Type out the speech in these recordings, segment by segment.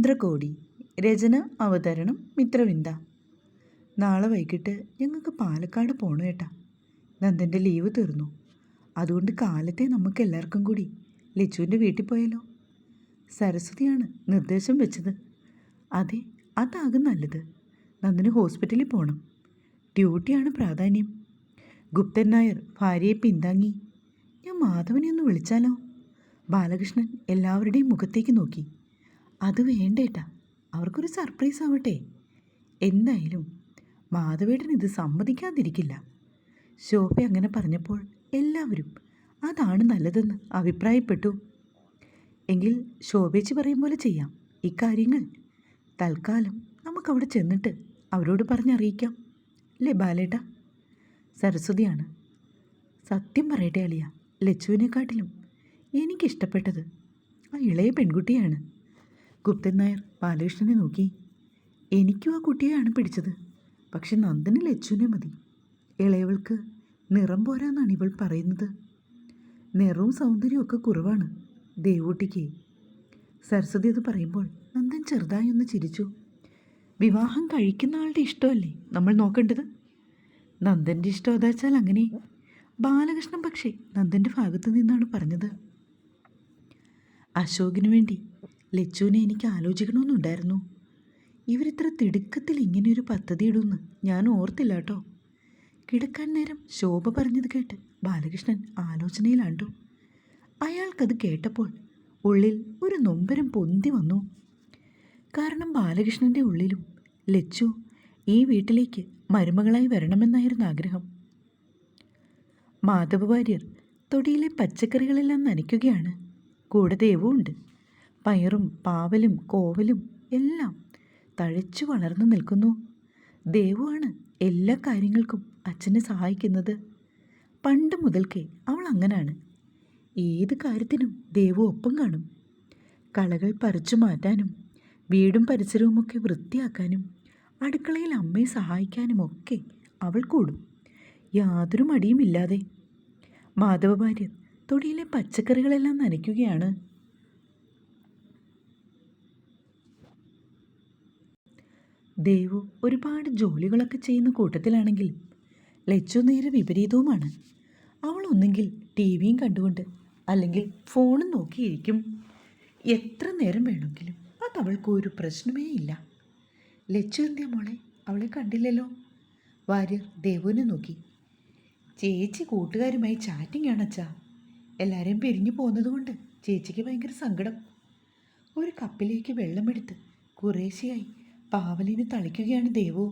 മന്ത്രകോടി രചന അവതരണം മിത്രവിന്ദ. നാളെ വൈകിട്ട് ഞങ്ങൾക്ക് പാലക്കാട് പോകണം ഏട്ടാ. നന്ദന്റെ ലീവ് തീർന്നു. അതുകൊണ്ട് കാലത്തെ നമുക്ക് എല്ലാവർക്കും കൂടി. ലച്ചുവിന്റെ വീട്ടിൽ പോയാലോ? സരസ്വതിയാണ് നിർദ്ദേശം വെച്ചത്. അതെ അതാകും നല്ലത്. നന്ദന് ഹോസ്പിറ്റലിൽ പോകണം ഡ്യൂട്ടിയാണ് പ്രാധാന്യം. ഗുപ്തൻ നായർ ഭാര്യയെ പിന്താങ്ങി. ഞാൻ മാധവനെ ഒന്ന് വിളിച്ചാലോ? ബാലകൃഷ്ണൻ എല്ലാവരുടെയും മുഖത്തേക്ക് നോക്കി. അത് വേണ്ടേട്ടാ. അവർക്കൊരു സർപ്രൈസ് ആവട്ടെ. എന്തായാലും മാധവേട്ടൻ ഇത് സമ്മതിക്കാതിരിക്കില്ല. ശോഭ അങ്ങനെ പറഞ്ഞപ്പോൾ എല്ലാവരും അതാണ് നല്ലതെന്ന് അഭിപ്രായപ്പെട്ടു. എങ്കിൽ ശോഭേച്ചി പറയും പോലെ ചെയ്യാം. ഇക്കാര്യങ്ങൾ തൽക്കാലം നമുക്കവിടെ ചെന്നിട്ട് അവരോട് പറഞ്ഞറിയിക്കാം. അല്ലേ ബാലേട്ട? സരസ്വതിയാണ്. സത്യം പറയട്ടെ അളിയ ലച്ചുവിനെക്കാട്ടിലും എനിക്കിഷ്ടപ്പെട്ടത് ആ ഇളയ പെൺകുട്ടിയാണ്. ഗുപ്തൻ നായർ ബാലകൃഷ്ണനെ നോക്കി. എനിക്കും ആ കുട്ടിയെയാണ് പിടിച്ചത്. പക്ഷെ നന്ദന് ലച്ചുവിനെ മതി. ഇളയവൾക്ക് നിറം പോരാന്നാണ് ഇവൾ പറയുന്നത്. നിറവും സൗന്ദര്യവും ഒക്കെ കുറവാണ് ദേവൂട്ടിക്ക്. സരസ്വതി അത് പറയുമ്പോൾ നന്ദൻ ചെറുതായി ഒന്ന് ചിരിച്ചു. വിവാഹം കഴിക്കുന്ന ആളുടെ ഇഷ്ടമല്ലേ നമ്മൾ നോക്കേണ്ടത്? നന്ദന്റെ ഇഷ്ടം അതാച്ചാൽ അങ്ങനെ. ബാലകൃഷ്ണൻ പക്ഷേ നന്ദന്റെ ഭാഗത്തു നിന്നാണ് പറഞ്ഞത്. അശോകിനു വേണ്ടി ലച്ചുവിനെ എനിക്ക് ആലോചിക്കണമെന്നുണ്ടായിരുന്നു. ഇവരിത്ര തിടുക്കത്തിൽ ഇങ്ങനെയൊരു പദ്ധതി ഇടുമെന്ന് ഞാൻ ഓർത്തില്ല കേട്ടോ. കിടക്കാൻ നേരം ശോഭ പറഞ്ഞത് കേട്ട് ബാലകൃഷ്ണൻ ആലോചനയിലാണ്ടു. അയാൾക്കത് കേട്ടപ്പോൾ ഉള്ളിൽ ഒരു നൊമ്പരം പൊന്തി വന്നു. കാരണം ബാലകൃഷ്ണന്റെ ഉള്ളിലും ലച്ചു ഈ വീട്ടിലേക്ക് മരുമകളായി വരണമെന്നായിരുന്നു ആഗ്രഹം. മാധവ വാര്യർ തൊടിയിലെ പച്ചക്കറികളെല്ലാം നനയ്ക്കുകയാണ്. കൂടെ ദേവുമുണ്ട് പയറും പാവലും കോവലും എല്ലാം തഴച്ചു വളർന്നു നിൽക്കുന്നു. ദേവുവാണ് എല്ലാ കാര്യങ്ങൾക്കും അച്ഛനെ സഹായിക്കുന്നത്. പണ്ട് മുതൽക്കേ അവൾ അങ്ങനാണ്. ഏത് കാര്യത്തിനും ദേവു ഒപ്പം കാണും. കളകൾ പറിച്ചു മാറ്റാനും വീടും പരിസരവുമൊക്കെ വൃത്തിയാക്കാനും അടുക്കളയിൽ അമ്മയെ സഹായിക്കാനുമൊക്കെ അവൾ കൂടും. യാതൊരു മടിയുമില്ലാതെ. മാധവ ഭാര്യ തൊടിയിലെ പച്ചക്കറികളെല്ലാം നനയ്ക്കുകയാണ്. ദേവു ഒരുപാട് ജോലികളൊക്കെ ചെയ്യുന്ന കൂട്ടത്തിലാണെങ്കിൽ ലച്ചു നേരെ വിപരീതവുമാണ്. അവൾ ഒന്നെങ്കിൽ ടി വിയും കണ്ടുകൊണ്ട് അല്ലെങ്കിൽ ഫോണും നോക്കിയിരിക്കും. എത്ര നേരം വേണമെങ്കിലും അത് അവൾക്ക് ഒരു പ്രശ്നമേ ഇല്ല. ലച്ചു എന്തിയ മോളെ? അവളെ കണ്ടില്ലല്ലോ. വാര്യർ ദേവുവിനെ നോക്കി. ചേച്ചി കൂട്ടുകാരുമായി ചാറ്റിംഗ് ആണച്ചാ എല്ലാവരെയും പിരിഞ്ഞു പോകുന്നതുകൊണ്ട് ചേച്ചിക്ക് ഭയങ്കര സങ്കടം. ഒരു കപ്പിലേക്ക് വെള്ളമെടുത്ത് കുറേശ്ശെയായി. പാവലിന് തളിക്കുകയാണ് ദേവു.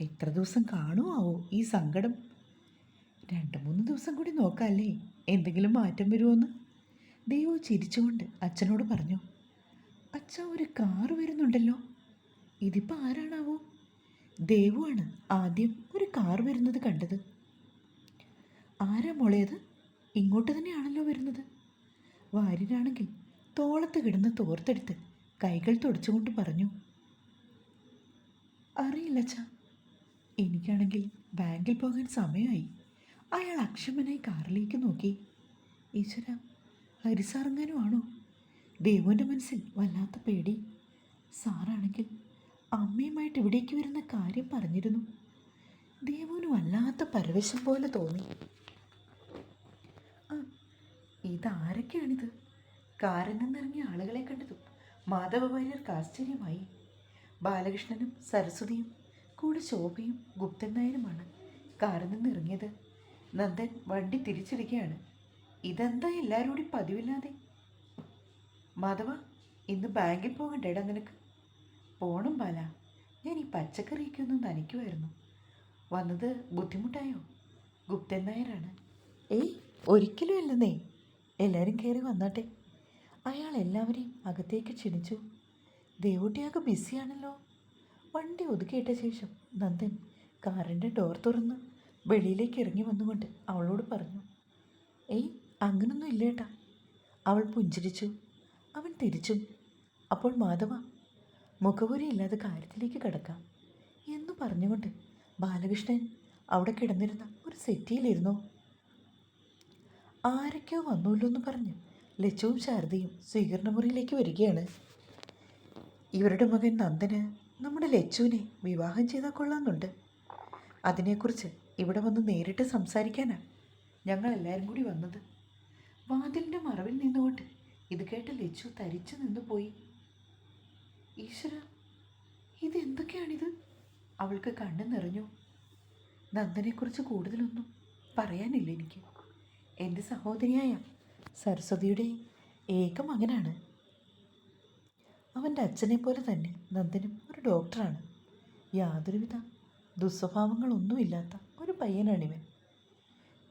എത്ര ദിവസം കാണുമാവോ ഈ സങ്കടം? രണ്ട് മൂന്ന് ദിവസം കൂടി നോക്കാമല്ലേ എന്തെങ്കിലും മാറ്റം വരുമോന്ന് ദേവു ചിരിച്ചുകൊണ്ട് അച്ഛനോട് പറഞ്ഞു അച്ഛ ഒരു കാറ് വരുന്നുണ്ടല്ലോ. ഇതിപ്പോൾ ആരാണാവോ? ദേവുവാണ് ആദ്യം ഒരു കാർ വരുന്നത് കണ്ടത്. ആരാ മോളേത് ഇങ്ങോട്ട് തന്നെയാണല്ലോ വരുന്നത്. വാര്യനാണെങ്കിൽ തോളത്ത് കിടന്ന് തോർത്തെടുത്ത് കൈകൾ തുടച്ചുകൊണ്ട് പറഞ്ഞു. അറിയില്ല അച്ഛ. എനിക്കാണെങ്കിൽ ബാങ്കിൽ പോകാൻ സമയമായി. അയാൾ അക്ഷമനായി കാറിലേക്ക് നോക്കി. ഈശ്വര ഹരിസാറങ്ങാനും ആണോ? ദേവുവിന്റെ മനസ്സിൽ വല്ലാത്ത പേടി. സാറാണെങ്കിൽ അമ്മയുമായിട്ട് ഇവിടേക്ക് വരുന്ന കാര്യം പറഞ്ഞിരുന്നു. ദേവുവിന് വല്ലാത്ത പരവശം പോലെ തോന്നി. ആ ഇതാരൊക്കെയാണിത്? കാറിൽ നിന്നിറങ്ങിയ ആളുകളെ കണ്ടതും. മാധവ വാര്യർക്ക് ആശ്ചര്യമായി ബാലകൃഷ്ണനും സരസ്വതിയും കൂടെ ശോഭയും ഗുപ്തൻ നായരുമാണ് കാറിൽ നിന്ന് ഇറങ്ങിയത്. നന്ദൻ വണ്ടി തിരിച്ചിടുകയാണ്. ഇതെന്താ എല്ലാവരും കൂടി പതിവില്ലാതെ? മാധവ ഇന്ന് ബാങ്കിൽ പോകണ്ടേടാ നിനക്ക്? പോണം ബാല. ഞാൻ ഈ പച്ചക്കറിയൊക്കെ ഒന്ന് നനയ്ക്കുമായിരുന്നു വന്നത് ബുദ്ധിമുട്ടായോ? ഗുപ്തൻ നായരാണ്. ഏയ് ഒരിക്കലും അല്ലെന്നേ. എല്ലാവരും കയറി വന്നാട്ടെ. അയാൾ എല്ലാവരെയും അകത്തേക്ക് ക്ഷണിച്ചു. ദേവൂട്ടിയാകെ ബിസിയാണല്ലോ. വണ്ടി ഒതുക്കിയിട്ട ശേഷം നന്ദൻ കാറിന്റെ ഡോർ തുറന്ന് വെളിയിലേക്ക് ഇറങ്ങി വന്നുകൊണ്ട് അവളോട് പറഞ്ഞു ഏയ് അങ്ങനൊന്നും ഇല്ലേട്ടാ. അവൾ പുഞ്ചിരിച്ചു. അവൻ തിരിച്ചു. അപ്പോൾ മാധവ മുഖപുരി ഇല്ലാതെ കാര്യത്തിലേക്ക് കിടക്കാം. എന്ന് പറഞ്ഞുകൊണ്ട് ബാലകൃഷ്ണൻ അവിടെ കിടന്നിരുന്ന ഒരു സെറ്റിയിലിരുന്നു. ആരൊക്കെയോ വന്നല്ലോ എന്ന് പറഞ്ഞ് ലച്ചുവും ശാരദയും സ്വീകരണ മുറിയിലേക്ക് വരികയാണ്. ഇവരുടെ മകൻ നന്ദന് നമ്മുടെ ലച്ചുവിനെ വിവാഹം ചെയ്താൽ കൊള്ളാമെന്നുണ്ട് അതിനെക്കുറിച്ച് ഇവിടെ വന്ന് നേരിട്ട് സംസാരിക്കാനാണ് ഞങ്ങൾ എല്ലാവരും കൂടി വന്നത്. വാതിലിന്റെ മറവിൽ നിന്നുകൊണ്ട് ഇത് കേട്ട ലച്ചു തരിച്ചു നിന്ന് പോയി ഈശ്വര ഇതെന്തൊക്കെയാണിത് അവൾക്ക് കണ്ണു നിറഞ്ഞു. നന്ദനെക്കുറിച്ച് കൂടുതലൊന്നും പറയാനില്ല എനിക്ക്. എന്റെ സഹോദരിയായ സരസ്വതിയുടെ ഏക മകനാണ്. അവന്റെ അച്ഛനെ പോലെ തന്നെ നന്ദനും ഒരു ഡോക്ടറാണ്. യാതൊരുവിധ ദുസ്വഭാവങ്ങളൊന്നുമില്ലാത്ത ഒരു പയ്യനാണിവൻ.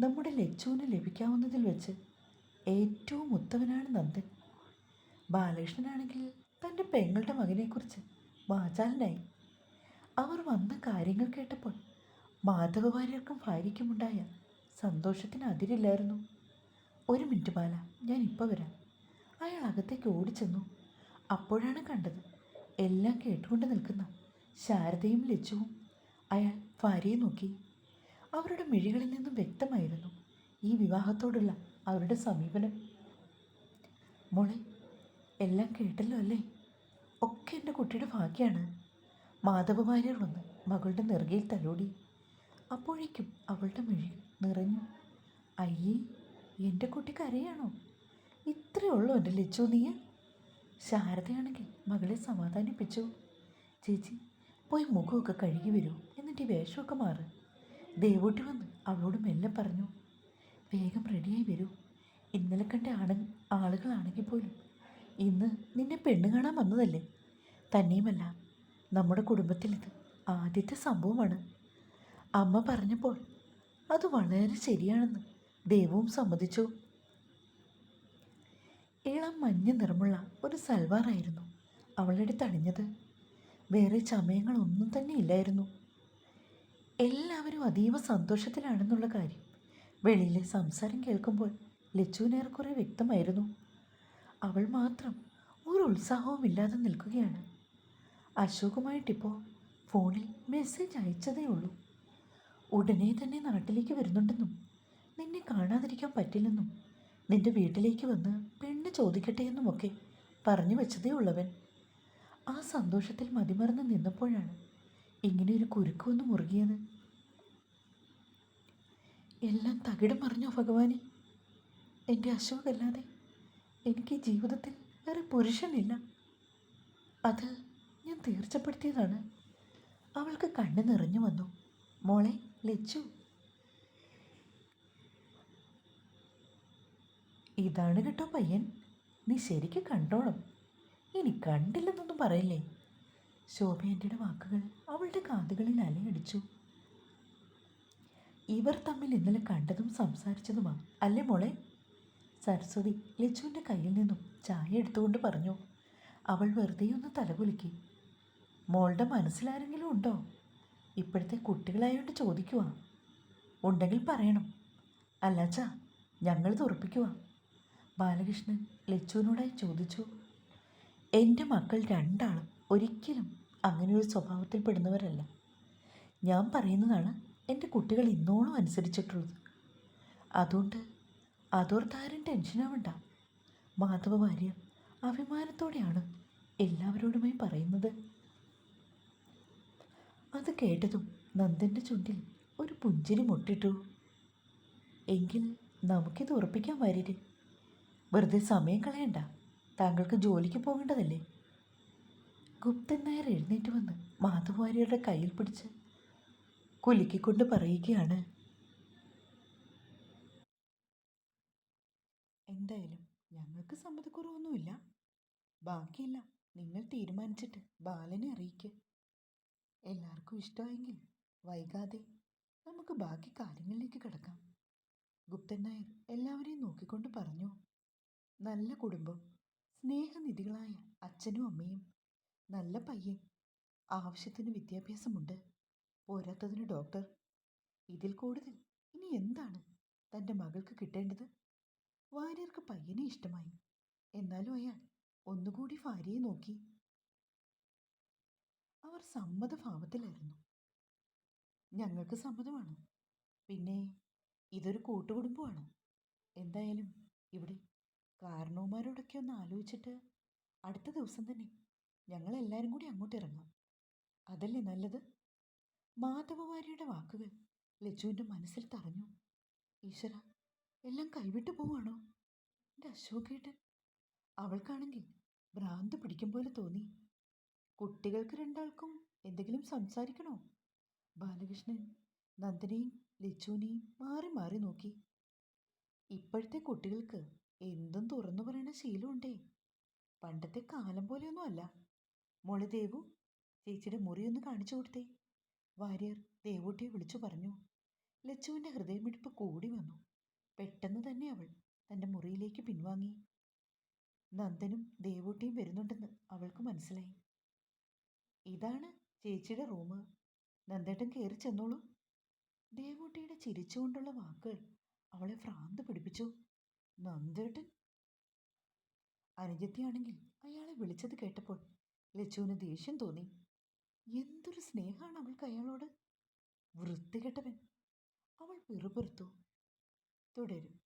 നമ്മുടെ ലച്ചുവിന് ലഭിക്കാവുന്നതിൽ വെച്ച് ഏറ്റവും ഉത്തമനാണ് നന്ദൻ. ബാലകൃഷ്ണനാണെങ്കിൽ തന്റെ പെങ്ങളുടെ മകനെക്കുറിച്ച് വാചാലനായി. അവർ വന്ന കാര്യങ്ങൾ കേട്ടപ്പോൾ മാധവ ഭാര്യർക്കും ഭാര്യയ്ക്കുമുണ്ടായ സന്തോഷത്തിന് അതിരില്ലായിരുന്നു. ഒരു മിനിറ്റ് ബാല ഞാൻ ഇപ്പോൾ വരാം. അയാൾ അകത്തേക്ക് ഓടിച്ചെന്നു. അപ്പോഴാണ് കണ്ടത് എല്ലാം കേട്ടുകൊണ്ട് നിൽക്കുന്ന ശാരദയും ലജ്ജുവും അയാൾ ഭാര്യയെ നോക്കി. അവരുടെ മിഴികളിൽ നിന്നും വ്യക്തമായിരുന്നു ഈ വിവാഹത്തോടുള്ള അവരുടെ സമീപനം. മോളെ എല്ലാം കേട്ടല്ലോ അല്ലേ? ഒക്കെ എന്റെ കുട്ടിയുടെ ഭാഗ്യമാണ് മാധവ വാര്യർ വന്ന് മകളുടെ നെറുകയിൽ തലോടി. അപ്പോഴേക്കും അവളുടെ മിഴി നിറഞ്ഞു. അയ്യേ എന്റെ കുട്ടി കരയാണോ? ഇത്രയേ ഉള്ളൂ എന്റെ ലിച്ചു നീ ശാരദയാണെങ്കിൽ മകളെ സമാധാനിപ്പിച്ചു. ചേച്ചി പോയി മുഖമൊക്കെ കഴുകി വരൂ. എന്നിട്ട് ഈ വേഷമൊക്കെ മാറ്. ദേവൂട്ടി വന്ന് അവളോട് മെല്ലെ പറഞ്ഞു. വേഗം റെഡിയായി വരൂ. ഇന്നലെ കണ്ട ആണ് ആളുകളാണെങ്കിൽ പോലും ഇന്ന് നിന്നെ പെണ്ണ് കാണാൻ വന്നതല്ലേ? തന്നെയുമല്ല നമ്മുടെ കുടുംബത്തിൽ ഇത് ആദ്യത്തെ സംഭവമാണ്. അമ്മ പറഞ്ഞപ്പോൾ അത് വളരെ ശരിയാണെന്ന് ദേവവും സമ്മതിച്ചു. ഇളം മഞ്ഞ നിറമുള്ള ഒരു സൽവാറായിരുന്നു അവളുടെ തണിഞ്ഞത് വേറെ ചമയങ്ങളൊന്നും തന്നെ ഇല്ലായിരുന്നു. എല്ലാവരും അതീവ സന്തോഷത്തിലാണെന്നുള്ള കാര്യം വെളിയിലെ സംസാരം കേൾക്കുമ്പോൾ ലച്ചുവിനേറെക്കുറെ വ്യക്തമായിരുന്നു. അവൾ മാത്രം ഒരു ഉത്സാഹവും ഇല്ലാതെ നിൽക്കുകയാണ്. അശോകുമായിട്ടിപ്പോൾ ഫോണിൽ മെസ്സേജ് അയച്ചതേ ഉള്ളൂ. ഉടനെ തന്നെ നാട്ടിലേക്ക് വരുന്നുണ്ടെന്നും കാണാതിരിക്കാൻ പറ്റില്ലെന്നും നിന്റെ വീട്ടിലേക്ക് വന്ന് പെണ്ണ് ചോദിക്കട്ടെ എന്നുമൊക്കെ പറഞ്ഞു വെച്ചതേ ഉള്ളവൻ. ആ സന്തോഷത്തിൽ മതിമറന്ന് നിന്നപ്പോഴാണ് ഇങ്ങനെ ഒരു കുരുക്ക് വന്ന് മുറുകിയത്. എല്ലാം തകിടം മറിഞ്ഞോ ഭഗവാനെ? എന്റെ അശോകല്ലാതെ എനിക്ക് ജീവിതത്തിൽ വേറെ പുരുഷനില്ല. അത് ഞാൻ തീർച്ചപ്പെടുത്തിയതാണ്. അവൾക്ക് കണ്ണു നിറഞ്ഞു വന്നു. മോളെ ലച്ചു ഇതാണ് കേട്ടോ പയ്യൻ. നീ ശരിക്കും കണ്ടോളും ഇനി കണ്ടില്ലെന്നൊന്നും പറയില്ലേ? ശോഭയന്റെ വാക്കുകൾ അവളുടെ കാതുകളിൽ അലയടിച്ചു. ഇവർ തമ്മിൽ ഇന്നലെ കണ്ടതും സംസാരിച്ചതുമാ അല്ലേ മോളെ? സരസ്വതി ലച്ചുവിന്റെ കയ്യിൽ നിന്നും ചായ എടുത്തുകൊണ്ട് പറഞ്ഞു. അവൾ വെറുതെ ഒന്ന് തലകുലുക്കി. മോളുടെ മനസ്സിലാരെങ്കിലും ഉണ്ടോ? ഇപ്പോഴത്തെ കുട്ടികളായോണ്ട് ചോദിക്കുക ഉണ്ടെങ്കിൽ പറയണം. അല്ലാച്ചാ ഞങ്ങൾ ഉറപ്പിക്കുക ബാലകൃഷ്ണൻ ലച്ചുവിനോടായി ചോദിച്ചു എന്റെ മക്കൾ രണ്ടാളും ഒരിക്കലും അങ്ങനെ ഒരു സ്വഭാവത്തിൽ പെടുന്നവരല്ല. ഞാൻ പറയുന്നതാണ് എന്റെ കുട്ടികൾ ഇന്നോളം അനുസരിച്ചിട്ടുള്ളത്. അതുകൊണ്ട് അതോർത്താരും ടെൻഷനാവണ്ട മാധവ ഭാര്യ അഭിമാനത്തോടെയാണ് എല്ലാവരോടുമായി പറയുന്നത്. അത് കേട്ടതും നന്ദന്റെ ചുണ്ടിൽ ഒരു പുഞ്ചിരി മുട്ടിട്ടു. എങ്കിൽ നമുക്കിത് ഉറപ്പിക്കാൻ വാര്യര് വെറുതെ സമയം കളയണ്ട. താങ്കൾക്ക് ജോലിക്ക് പോകേണ്ടതല്ലേ? ഗുപ്തൻ നായർ എഴുന്നേറ്റ് വന്ന് മാധവാരിയുടെ കയ്യിൽ പിടിച്ച് കുലുക്കിക്കൊണ്ട് പറയുകയാണ്. എന്തായാലും ഞങ്ങൾക്ക് സമ്മതക്കുറവൊന്നുമില്ല. ബാക്കിയില്ല നിങ്ങൾ തീരുമാനിച്ചിട്ട് ബാലനെ അറിയിക്ക്. എല്ലാവർക്കും ഇഷ്ടമായെങ്കിൽ വൈകാതെ നമുക്ക് ബാക്കി കാര്യങ്ങളിലേക്ക് കിടക്കാം. ഗുപ്തൻ നായർ എല്ലാവരെയും നോക്കിക്കൊണ്ട് പറഞ്ഞു. നല്ല കുടുംബം സ്നേഹനിധികളായ അച്ഛനും അമ്മയും നല്ല പയ്യൻ ആവശ്യത്തിന് വിദ്യാഭ്യാസമുണ്ട് പോരാത്തതിന് ഡോക്ടർ. ഇതിൽ കൂടുതൽ ഇനി എന്താണ് തന്റെ മകൾക്ക് കിട്ടേണ്ടത്? വാര്യർക്ക് പയ്യനെ ഇഷ്ടമായി എന്നാലും അയാൾ ഒന്നുകൂടി ഭാര്യയെ നോക്കി. അവർ സമ്മതഭാവത്തിലായിരുന്നു. ഞങ്ങൾക്ക് സമ്മതമാണ് പിന്നെ ഇതൊരു കൂട്ടുകുടുംബമാണ് എന്തായാലും ഇവിടെ കാരണവന്മാരോടൊക്കെ ഒന്ന് ആലോചിച്ചിട്ട് അടുത്ത ദിവസം തന്നെ ഞങ്ങളെല്ലാവരും കൂടി അങ്ങോട്ട് ഇറങ്ങാം. അതല്ലേ നല്ലത്? മാധവവാരിയുടെ വാക്കുകൾ ലജുവിന്റെ മനസ്സിൽ തറഞ്ഞു. ഈശ്വര എല്ലാം കൈവിട്ടു പോവാണോ? എന്റെ അശോകേട്ടൻ അവൾക്കാണെങ്കിൽ ഭ്രാന്ത് പിടിക്കും പോലെ തോന്നി. കുട്ടികൾക്ക് രണ്ടാൾക്കും എന്തെങ്കിലും സംസാരിക്കണോ? ബാലകൃഷ്ണൻ നന്ദനെയും ലച്ചുവിനെയും മാറി മാറി നോക്കി. ഇപ്പോഴത്തെ കുട്ടികൾക്ക് എന്തും തുറന്നു പറയണ ശീലമുണ്ടേ. പണ്ടത്തെ കാലം പോലെയൊന്നും അല്ല. മോൾ ദേവു ചേച്ചിയുടെ മുറിയൊന്ന് കാണിച്ചു കൊടുത്തേ. വാര്യർ ദേവൂട്ടിയെ വിളിച്ചു പറഞ്ഞു. ലച്ചുവിന്റെ ഹൃദയമിടിപ്പ് കൂടി വന്നു. പെട്ടെന്ന് തന്നെ അവൾ തന്റെ മുറിയിലേക്ക് പിൻവാങ്ങി. നന്ദനും ദേവൂട്ടിയും വരുന്നുണ്ടെന്ന് അവൾക്ക് മനസ്സിലായി. ഇതാണ് ചേച്ചിയുടെ റൂം നന്ദേട്ടൻ കയറി ചെന്നോളൂ. ദേവൂട്ടിയുടെ ചിരിച്ചുകൊണ്ടുള്ള വാക്കുകൾ അവളെ ഭ്രാന്ത് പിടിപ്പിച്ചു. നന്ദേട്ടൻ? അനുജത്തിയാണെങ്കിൽ അയാളെ വിളിച്ചത് കേട്ടപ്പോൾ ലച്ചുവിന് ദേഷ്യം തോന്നി. എന്തൊരു സ്നേഹമാണ് അവൾക്ക് അയാളോട്. വൃത്തികെട്ടവൻ. അവൾ പിറുപിറുത്തു തുടരും.